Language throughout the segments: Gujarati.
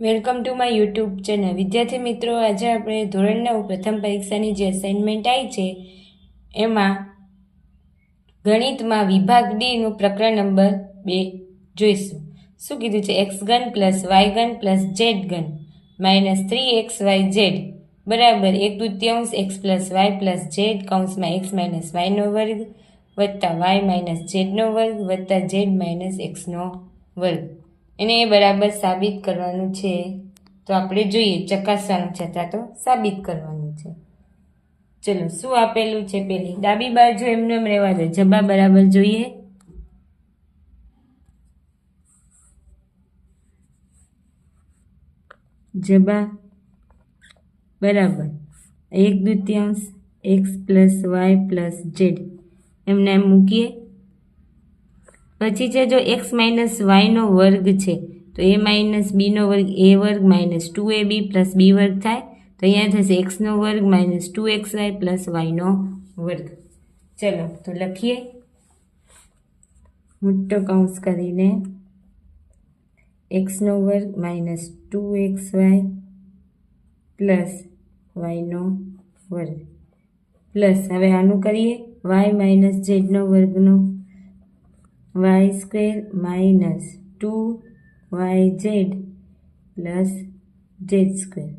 Welcome to my YouTube channel. વિદ્યાર્થી મિત્રો, આજે આપણે ધોરણ નવ પ્રથમ પરીક્ષાની જે અસાઇનમેન્ટ આવી છે, એમાં ગણિતમાં વિભાગ ડીનું પ્રકરણ નંબર બે જોઈશું. શું કીધું છે? એક્સ ગન પ્લસ વાય ગન plus z gun minus three x y z બરાબર. એક તૃતીયાંશ x plus y plus z કૌંસમાં એક્સ માઇનસ વાયનો વર્ગ વત્તા વાય માઇનસ ઝેડનો વર્ગ વત્તા ઝેડ માઇનસ એક્સનો વર્ગ. એને એ બરાબર સાબિત કરવાનું છે. તો આપણે જોઈએ, ચકાસવાનું છે, અથવા તો સાબિત કરવાનું છે. ચલો, શું આપેલું છે પેલી? ડાબી બાજુ એમને એમ રહેવા દે. જબા બરાબર જોઈએ. જબા બરાબર. એક દ્વિતીયાંશ, x plus y plus z. એમને એમ મૂકીએ. પછી છે જો એક્સ માઇનસ વાયનો વર્ગ છે, તો એ માઇનસ બીનો વર્ગ, એ વર્ગ minus two A B plus B વર્ગ થાય, તો અહીંયા થશે એક્સનો વર્ગ minus two X Y plus વાયનો વર્ગ. ચલો, તો લખીએ. મોટો કૌંસ કરીને એક્સનો વર્ગ minus two x y plus વાયનો વર્ગ. પ્લસ હવે આનું કરીએ. વાય માઇનસ ઝેડનો વર્ગનો y square minus two y z plus z square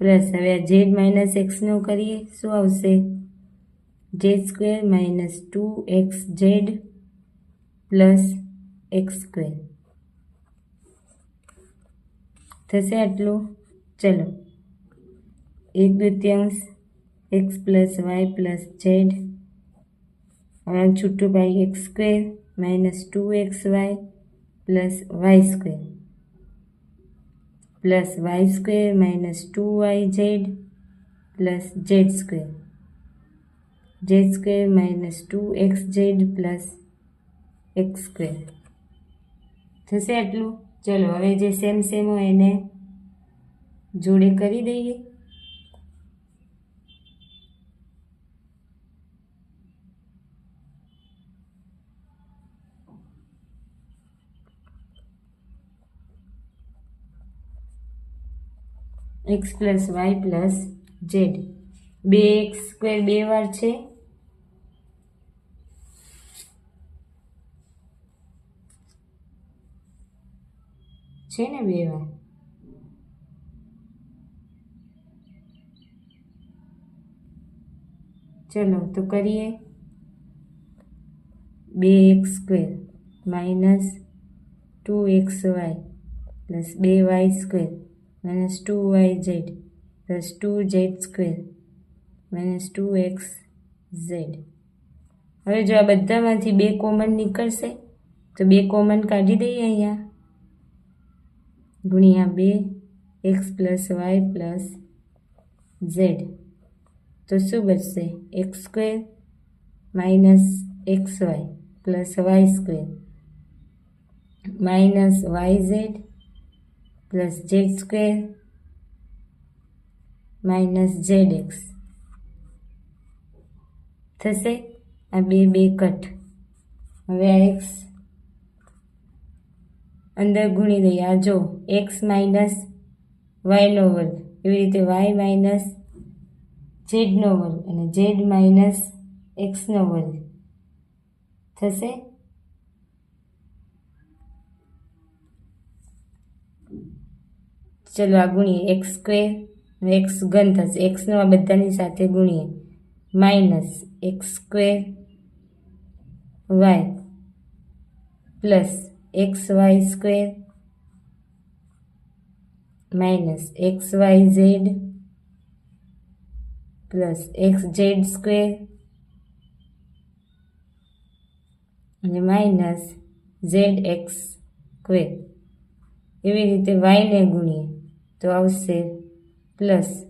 plus હવે આ ઝેડ માઇનસ એક્સનો કરીએ, શું આવશે? Z square minus two x Z plus X square થશે આટલું? ચલો. એક દૃત્યાંશ X plus Y plus Z હવે છૂટું પાઈ X square minus two X Y plus Y square plus Y square minus two Y Z plus Z square Z square minus two X Z plus x square થશે આટલું ચલો, હવે જે સેમ સેમ હોય એને જોડે કરી દઈએ. X plus y plus z બે એક્સ સ્ક્વેર બે વાર છે. છે ને બે વાર? ચલો, તો કરીએ. બે x square minus two x y plus બે y square two z square minus two x z હવે જો આ બધામાંથી બે કોમન નીકળશે, તો બે કોમન કાઢી દઈએ અહીંયા. ગુણ્યા બે x plus y plus z તો શું બચશે? X square minus x y plus y square minus y z plus z square minus z x. થશે? આ બે બે કટ. હવે આ એક્સ અંદર ગુણી દઈએ. આ જો, એક્સ માઇનસ વાયનો વર્ગ. એવી રીતે વાય માઇનસ ઝેડનો વર્ગ અને ઝેડ માઇનસ એક્સનો વર્ગ. થશે? ચલો આ ગુણીએ. એક્સ સ્ક્વેર એક્સ ઘન થશે. એક્સનો આ બધાની સાથે ગુણીએ. Minus x square y plus x y square minus x y z plus x z square અને માઇનસ ઝેડ એક્સ સ્ક્વેર એવી રીતે વાયને ગુણીએ. તો આવશે. પ્લસ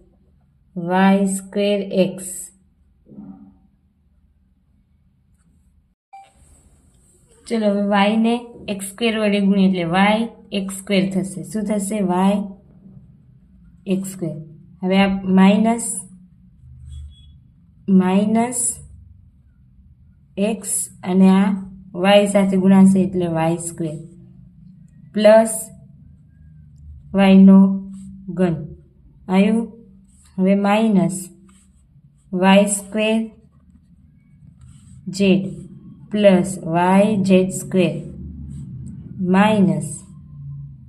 વાય સ્ક્વેર એક્સ ચલો હવે વાયને એક્સ સ્ક્વેર વડે ગુણીએ એટલે વાય એક્સ સ્ક્વેર થશે. શું થશે? વાય એક્સ સ્ક્વેર હવે આ માઇનસ માઇનસ એક્સ અને આ વાય સાથે ગુણાશે એટલે વાય સ્ક્વેર પ્લસ વાયનો ઘન. આવ્યું હવે minus y square z plus y z square minus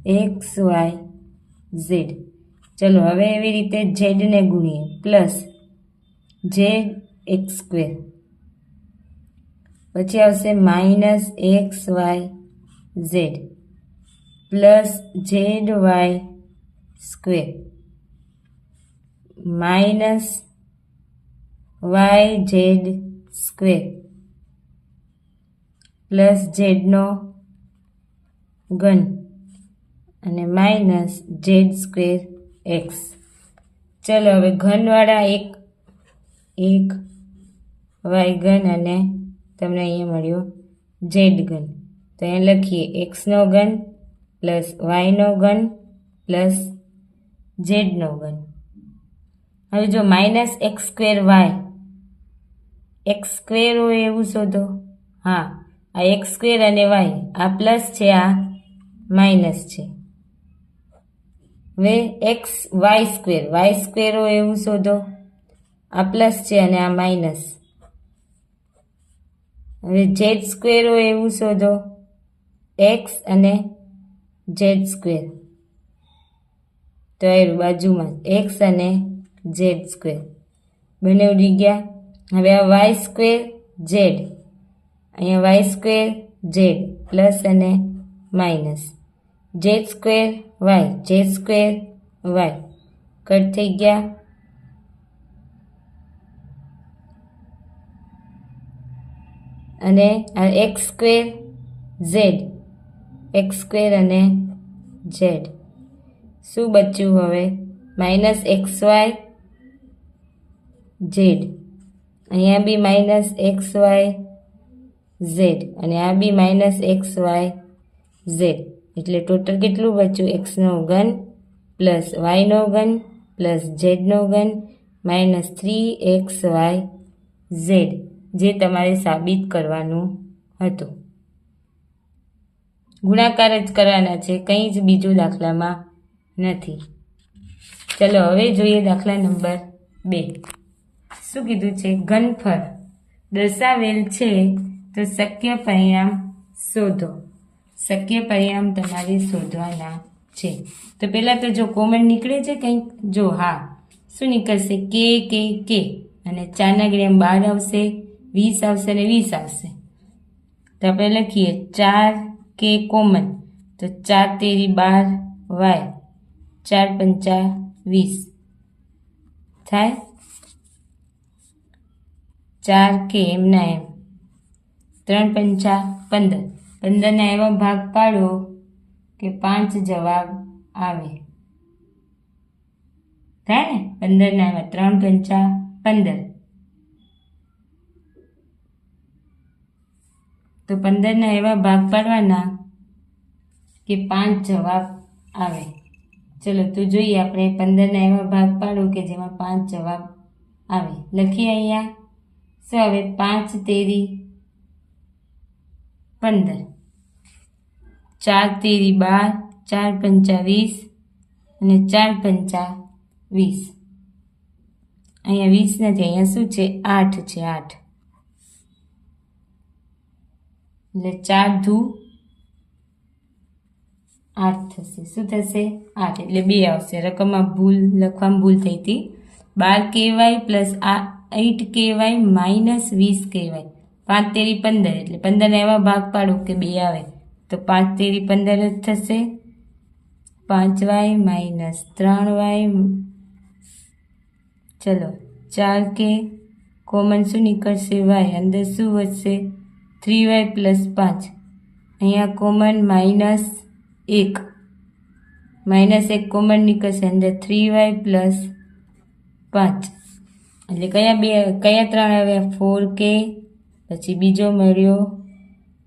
x y z. ચલો, હવે એવી રીતે ઝેડને ગુણીએ. Plus z x square. પછી આવશે minus x y z. Plus z y square. Minus y z square. Plus ઝેડનો ઘન અને માઇનસ ઝેડ સ્ક્વેર એક્સ. ચલો હવે ઘનવાળા એક એક, વાય ઘન અને તમને અહીંયા મળ્યું ઝેડ ઘન. તો અહીંયા લખીએ એક્સનો ઘન પ્લસ વાયનો ઘન પ્લસ ઝેડનો ઘન હવે જો minus x square y, x square હોય એવું શોધો. હા, આ એક્સ સ્ક્વેર અને વાય, આ પ્લસ છે, આ માઇનસ છે. હવે x y square y square હોય એવું શોધો. આ પ્લસ છે અને આ માઇનસ. હવે ઝેડ સ્ક્વેર હોય એવું શોધો. એક્સ અને ઝેડ સ્ક્વેર. તો આવ્યું બાજુમાં એક્સ અને ઝેડ સ્ક્વેર બંને ઉડી ગયા. હવે આ વાય સ્ક્વેર ઝેડ અહીંયા વાય સ્ક્વેર ઝેડ પ્લસ અને minus z square y z square y cut થઈ ગયા. અને આ x square z x square અને ઝેડ શું બચ્યું હવે? Minus x y z. અહીંયા બી માઇનસ એક્સ વાય ઝેડ અને આ બી માઇનસ એક્સ વાય ઝેડ. એટલે ટોટલ કેટલું બચ્યું? એક્સનો ઘન પ્લસ વાયનો ઘન પ્લસ ઝેડનો ઘન minus three x y z, જે તમારે સાબિત કરવાનું હતું. ગુણાકાર જ કરવાના છે. કંઈ જ બીજું દાખલામાં નથી. ચલો, હવે જોઈએ દાખલા નંબર બે. શું કીધું છે? ઘનફળ દર્શાવેલ છે તો શક્ય પરિણામ શોધો. શક્ય પરિણામ તમારે શોધવાના છે. તો પહેલાં તો જો કોમન નીકળે છે કંઈક, જો હા, શું નીકળશે? કે કે કે અને ચારના ગ્રામ બાર આવશે, વીસ આવશે અને વીસ આવશે. તો આપણે લખીએ ચાર કે કોમન. તો ચાર તેરી બાર વાય. ચાર પંચા વીસ. થાય? ચાર કે એમના એમ. ત્રણ પંચા પંદર. પંદરના એવા ભાગ પાડો કે પાંચ જવાબ આવે. થાય ને? પંદરના એવા ત્રણ પંચા પંદર. તો પંદરના એવા ભાગ પાડવાના કે પાંચ જવાબ આવે. ચલો તો જોઈએ આપણે પંદરના એવા ભાગ પાડો કે જેમાં પાંચ જવાબ આવે. લખીએ અહીંયા. શું આવે? પાંચ, તેરી, પંદર. ચાર, તેરી, બાર, ચાર, પંચા, વીસ અને ચાર, પંચા, વીસ. અહીંયા વીસ નથી, અહીંયા શું છે? આઠ છે, આઠ. એટલે ચાર ધુ આઠ થશે. શું થશે? આઠ એટલે બે આવશે. રકમમાં ભૂલ, લખવામાં ભૂલ થઈ હતી. બાર કેવાય પ્લસ આ એઇટ કેવાય માઇનસ વીસ કહેવાય. પાંચ તેરી પંદર એટલે પંદરને એવા ભાગ પાડો કે બે આવે. તો પાંચ તેરી પંદર જ થશે. પાંચ વાય માઇનસ ત્રણ વાય ચલો, ચાર કે કોમન શું નીકળશે? વાય. અંદર શું વધશે? થ્રી વાય પ્લસ પાંચ. અહીંયા કોમન માઇનસ એક. માઇનસ એક કોમન નીકળશે અંદર થ્રી વાય પ્લસ પાંચ. એટલે કયા બે, કયા ત્રણ આવ્યા ફોર કે પછી બીજો મળ્યો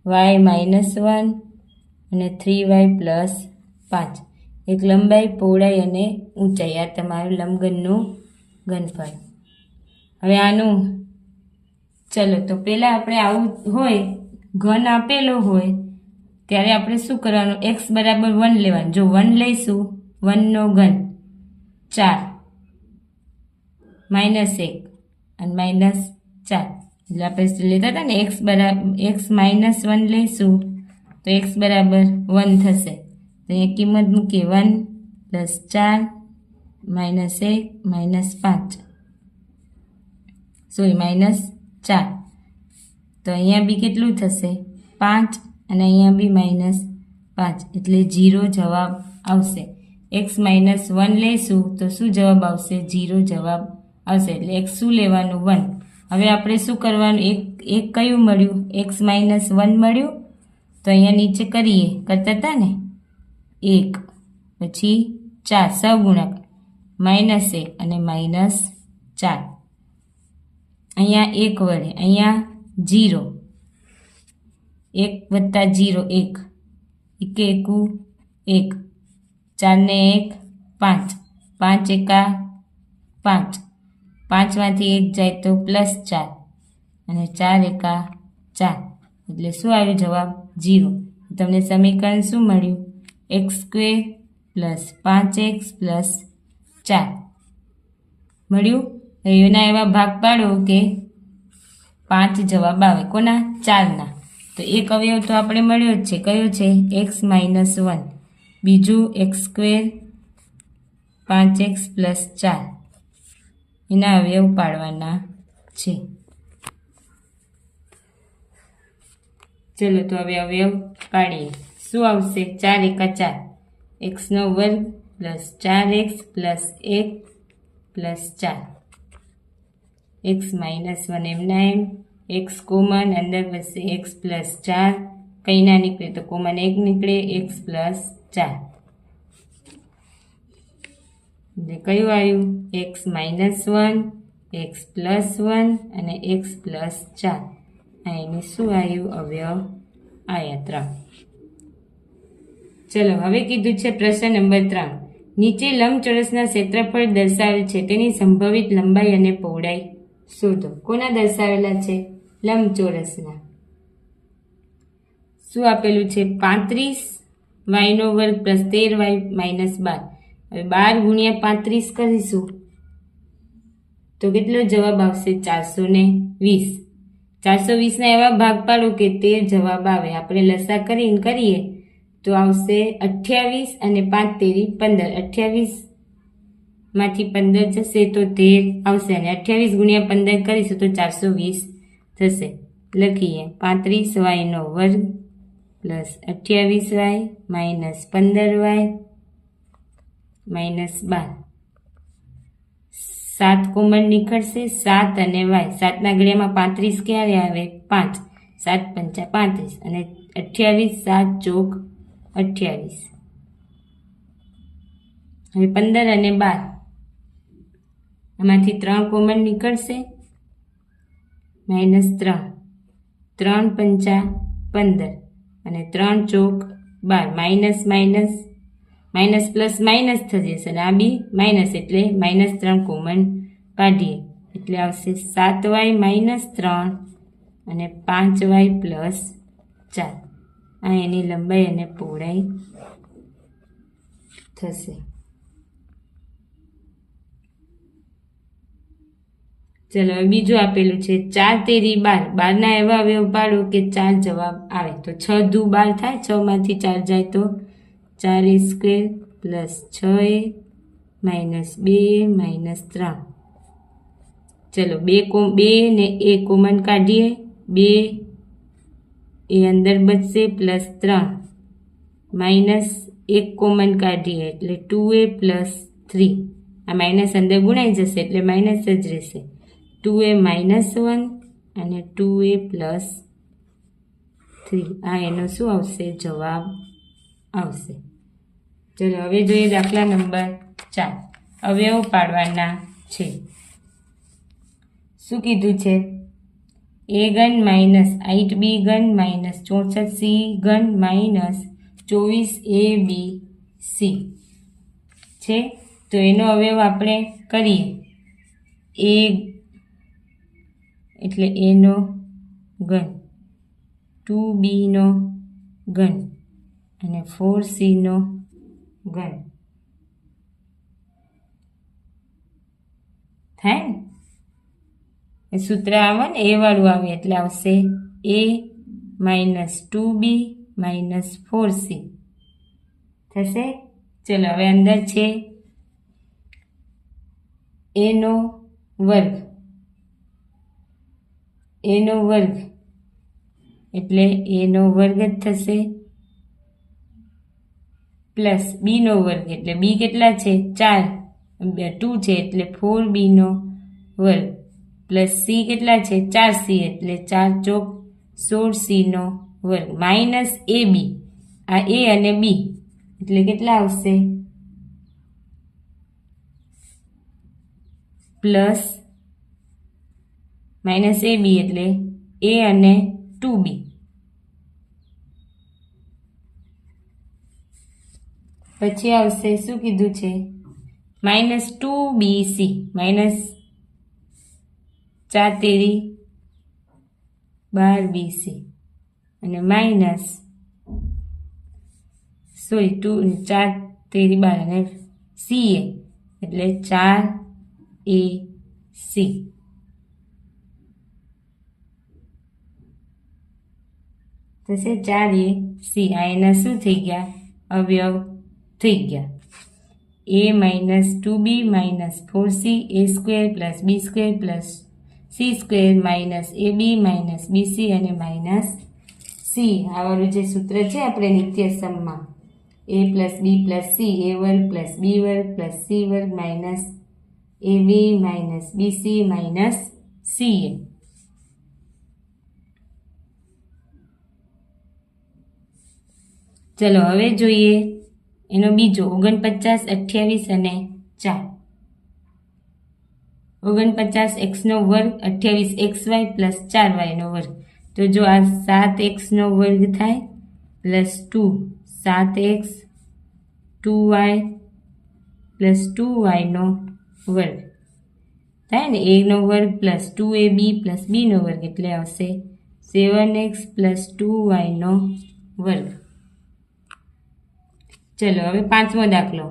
વાય માઇનસ વન અને થ્રી વાય પ્લસ પાંચ. એક લંબાઈ, પહોળાઈ અને ઊંચાઈ. આ તમારું લંબગનનું ઘનફળ. હવે આનું, ચલો તો પહેલાં આપણે આવું હોય, ઘન આપેલો હોય ત્યારે આપણે શું કરવાનું? એક્સ બરાબર વન લેવાનું. જો વન લઈશું વનનો ઘન ચાર. માઇનસ એક અને માઇનસ ચાર. એટલે આપણે લેતા હતા ને? એક્સ બરાબર એક્સ માઇનસ વન લઈશું, તો એક્સ બરાબર વન થશે. તો એ કિંમત મૂકીએ. વન પ્લસ ચાર માઇનસ એક માઇનસ પાંચ. સોરી માઇનસ ચાર. તો અહીંયા બી કેટલું થશે? પાંચ અને અહીંયા બી માઇનસ પાંચ, એટલે જીરો જવાબ આવશે. એક્સ માઇનસ વન લઈશું તો શું જવાબ આવશે? જીરો જવાબ આવશે. એટલે એક્સ શું લેવાનું? વન હવે આપણે શું કરવાનું? એક એક કયું મળ્યું? એક્સ માઇનસ વન મળ્યું? તો અહીંયા નીચે કરીએ. કરતા હતા ને? એક, પછી ચાર સગુણક માઇનસ એક અને માઇનસ ચાર. અહીંયા એક વડે અહીંયા જીરો એક વત્તા જીરો એક એક એકુ એક ચારને એક પાંચ પાંચ એકા પાંચ પાંચમાંથી એક જાય તો પ્લસ ચાર અને ચાર એકા ચાર, એટલે શું આવ્યું જવાબ? જીરો. તમને સમીકરણ શું મળ્યું? એક્સ સ્ક્વેર પ્લસ પાંચ એક્સ પ્લસ ચાર. મળ્યું? એના એવા ભાગ પાડો કે પાંચ જવાબ આવે. કોના? ચારના. તો એક અવયવ તો આપણે મળ્યો જ છે. કયો છે? એક્સ માઇનસ વન બીજું એક્સ સ્ક્વેર પાંચ એક્સ પ્લસ ચાર. એના અવયવ પાડવાના છે. ચલો તો હવે અવયવ પાડીએ. શું આવશે? ચાર એકા ચાર. એક્સનો વર્ગ પ્લસ ચાર એક્સ પ્લસ એક પ્લસ ચાર. એક્સ માઇનસ વન એમના એમ? એક્સ કોમન અંદર વસે એક્સ પ્લસ ચાર કંઈ ના નીકળે તો કોમન એક નીકળે એક્સ પ્લસ ચાર એટલે કયું આવ્યું? X minus one x plus one અને એક્સ પ્લસ ચાર આ એનું શું આવ્યું? અવયવ આયા ત્રણ ચલો, હવે કીધું છે પ્રશ્ન નંબર ત્રણ. નીચે લંબચોરસના ક્ષેત્રફળ દર્શાવે છે, તેની સંભવિત લંબાઈ અને પહોળાઈ શોધો. કોના દર્શાવેલા છે? લંબચોરસના. શું આપેલું છે? પાંત્રીસ વાયનો વર્ગ પ્લસ તેર વાય માઇનસ બાર. હવે બાર ગુણ્યા પાંત્રીસ કરીશું. તો કેટલો જવાબ આવશે? ચારસો ને વીસ. ચારસો વીસના એવા ભાગ પાડો કે તેર જવાબ આવે. આપણે લસા કરીને કરીએ તો આવશે અઠ્યાવીસ અને પાંચ તેરી પંદર. અઠ્યાવીસમાંથી પંદર જશે તો તેર આવશે અને અઠ્યાવીસ ગુણ્યા પંદર કરીશું તો ચારસો વીસ. થશે. લખીએ, પાંત્રીસ વાયનો વર્ગ પ્લસ અઠ્યાવીસ વાય માઇનસ પંદર વાય માઇનસ બાર. સાત કોમન નીકળશે, સાત અને વાય. સાતના ગળિયામાં પાંત્રીસ ક્યારે આવે? પાંચ. સાત પંચા પાંત્રીસ. અને અઠ્યાવીસ, સાત ચોક અઠ્યાવીસ. હવે પંદર અને બાર. એમાંથી ત્રણ કોમન નીકળશે. માઇનસ ત્રણ. ત્રણ પંચા પંદર. અને ત્રણ ચોક બાર. Minus minus minus plus minus થઈ જશે અને આ બી માઇનસ એટલે માઇનસ ત્રણ કોમન કાઢીએ. એટલે આવશે સાત વાય માઇનસ ત્રણ અને પાંચ વાય પ્લસ ચાર. આ એની લંબાઈ અને પહોળાઈ થશે. ચલો બીજું આપેલું છે, ચાર તેરી બાર. બારના એવા અવયવ પાડો કે ચાર જવાબ આવે. તો છ દુ બાર થાય છમાંથી ચાર જાય તો ચાર એ સ્ક્વેર પ્લસ છ એ માઇનસ બે માઇનસ ત્રણ. ચલો, બે કોમ, બે ને એ કોમન કાઢીએ. બે એ અંદર બચશે પ્લસ ત્રણ. માઇનસ એક કોમન કાઢીએ એટલે ટુ એ પ્લસ થ્રી. આ માઇનસ અંદર ગુણાઈ જશે એટલે માઇનસ જ રહેશે. ટુ એ માઇનસ વન અને ટુ એ પ્લસ થ્રી. આ એનો શું આવશે? જવાબ આવશે. ચલો, હવે જોઈએ દાખલા નંબર ચાર. અવયવ પાડવાના છે. શું કીધું છે? એ ગન માઇનસ આઈટ બી ગન માઇનસ ચોસઠ સી ગન માઇનસ ચોવીસ એ બી સી. છે? તો એનો અવયવ આપણે કરીએ. એ એટલે એનો ઘન. ટુ બીનો ઘન અને ફોર સીનો ઘન. થાય ને? સૂત્ર આવે ને, એ વાળું આવે, એટલે આવશે a minus two b minus four c. થશે? ચલો, હવે અંદર છે એનો વર્ગ. એનો વર્ગ. એટલે એનો વર્ગ જ થશે પ્લસ બીનો વર્ગ. એટલે બી કેટલા છે? ચાર. ટુ છે એટલે ફોર બીનો વર્ગ. પ્લસ સી કેટલા છે? ચાર સી એટલે ચાર ચોક સોળ સીનો વર્ગ. Minus a b. આ એ અને બી. એટલે કેટલા આવશે? પ્લસ માઇનસ એ બી એટલે એ અને ટુ બી. પછી આવશે શું કીધું છે? Minus two b c. Minus ચાર તેરી બાર બી સી. અને માઇનસ સોરી, ટુ ચાર તેરી બાર. અને સી એ એટલે ચાર એ સી. થશે ચાર એ સી, આ એના શું થઈ ગયા? અવયવ થઈ ગયા. A minus two b minus four c, a square plus b square plus c square minus a b minus b c અને માઇનસ સી. આવાળું જે સૂત્ર છે આપણે નિત્ય સમમાં, a plus b plus c, a વર્ગ પ્લસ બી વર્ગ પ્લસ સી વર્ગ minus a b minus b c minus c ચલો હવે જોઈએ એનો બીજો ઓગણપચાસ અઠ્યાવીસ અને ચાર. ઓગણપચાસ એક્સનો વર્ગ, અઠ્યાવીસ એક્સ વાય પ્લસ ચાર વાયનો વર્ગ. તો જો આ સાત એક્સનો વર્ગ થાય, પ્લસ ટુ સાત X, two Y plus two વાયનો વર્ગ. થાય ને એનો વર્ગ plus two A B plus બીનો વર્ગ એટલે આવશે સેવન એક્સ પ્લસ ટુ વાયનો વર્ગ. ચલો, હવે પાંચમો દાખલો.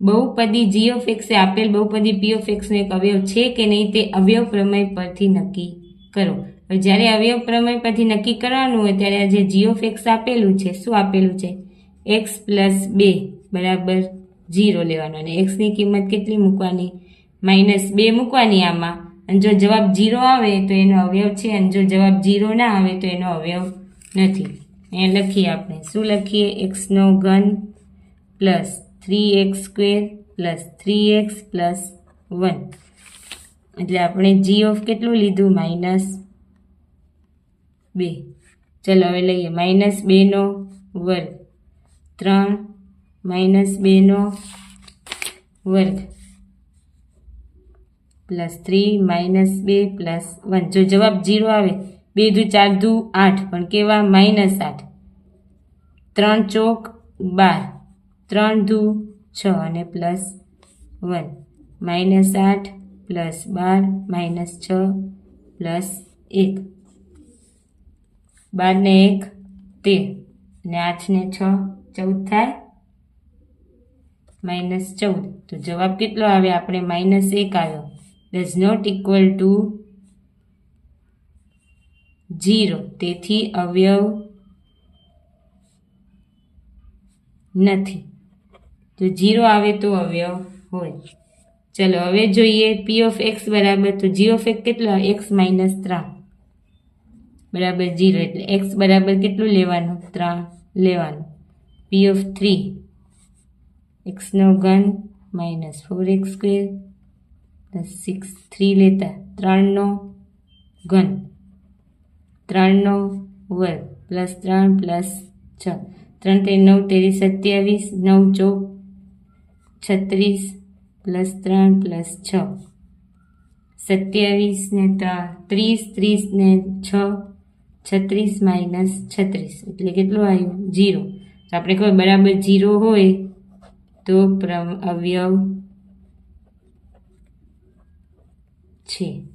બહુપદી જી ઓફ એક્સે આપેલ બહુપદી પી ઓફ એક્સનો એક અવયવ છે કે નહીં તે અવયવ પ્રમેય પરથી નક્કી કરો. હવે જ્યારે અવયવ પ્રમેય પરથી નક્કી કરવાનું હોય ત્યારે આજે જે ઓફ એક્સ આપેલું છે, શું આપેલું છે? એક્સ પ્લસ બે, બરાબર જીરો લેવાનો. અને એક્સની કિંમત કેટલી મૂકવાની? માઇનસ બે મૂકવાની આમાં. અને જો જવાબ જીરો આવે તો એનો અવયવ છે, અને જો જવાબ જીરો ના આવે તો એનો અવયવ નથી. અહીંયા લખીએ આપણે. શું લખીએ? એક્સનો ઘન plus three x square plus three x plus one એટલે આપણે જી ઓફ કેટલું લીધું? માઇનસ બે. ચલો હવે લઈએ. માઇનસ બેનો વર્ગ. ત્રણ માઇનસ બેનો વર્ગ. પ્લસ થ્રી માઇનસ બે પ્લસ વન જો જવાબ જીરો આવે, બે દુ ચાર દુ આઠ. પણ કેવા? માઇનસ આઠ. ત્રણ ચોક બાર. ત્રણ દુ છ અને પ્લસ વન. માઇનસ આઠ પ્લસ બાર, માઇનસ છ પ્લસ એક. બારને એક તેર અને આઠને છ, ચૌદ થાય? માઇનસ ચૌદ. તો જવાબ કેટલો આવે? આપણે માઇનસ એક આવ્યો. Does not equal to zero તેથી અવયવ નથી. તો જીરો આવે તો અવયવ હોય. ચલો, હવે જોઈએ પી ઓફ એક્સ બરાબર, તો જી ઓફ એક્સ કેટલો? એક્સ માઇનસ ત્રણ. બરાબર જીરો, એટલે એક્સ બરાબર કેટલું લેવાનું? ત્રણ લેવાનું. પી ઓફ થ્રી એક્સનો ઘન minus four x square plus six three લેતા ત્રણનો ઘન. ત્રણનો વર્ગ પ્લસ ત્રણ પ્લસ છ. ત્રણ તે નવ તેરી સત્યાવીસ, નવ ચોક છત્રીસ પ્લસ ત્રણ પ્લસ છ. સત્યાવીસ ને ત્રીસ ત્રીસ ને છ, છત્રીસ માઇનસ છત્રીસ. એટલે કેટલું આવ્યું? જીરો તો આપણે ખબર બરાબર જીરો હોય તો પ્રવ અવયવ છે.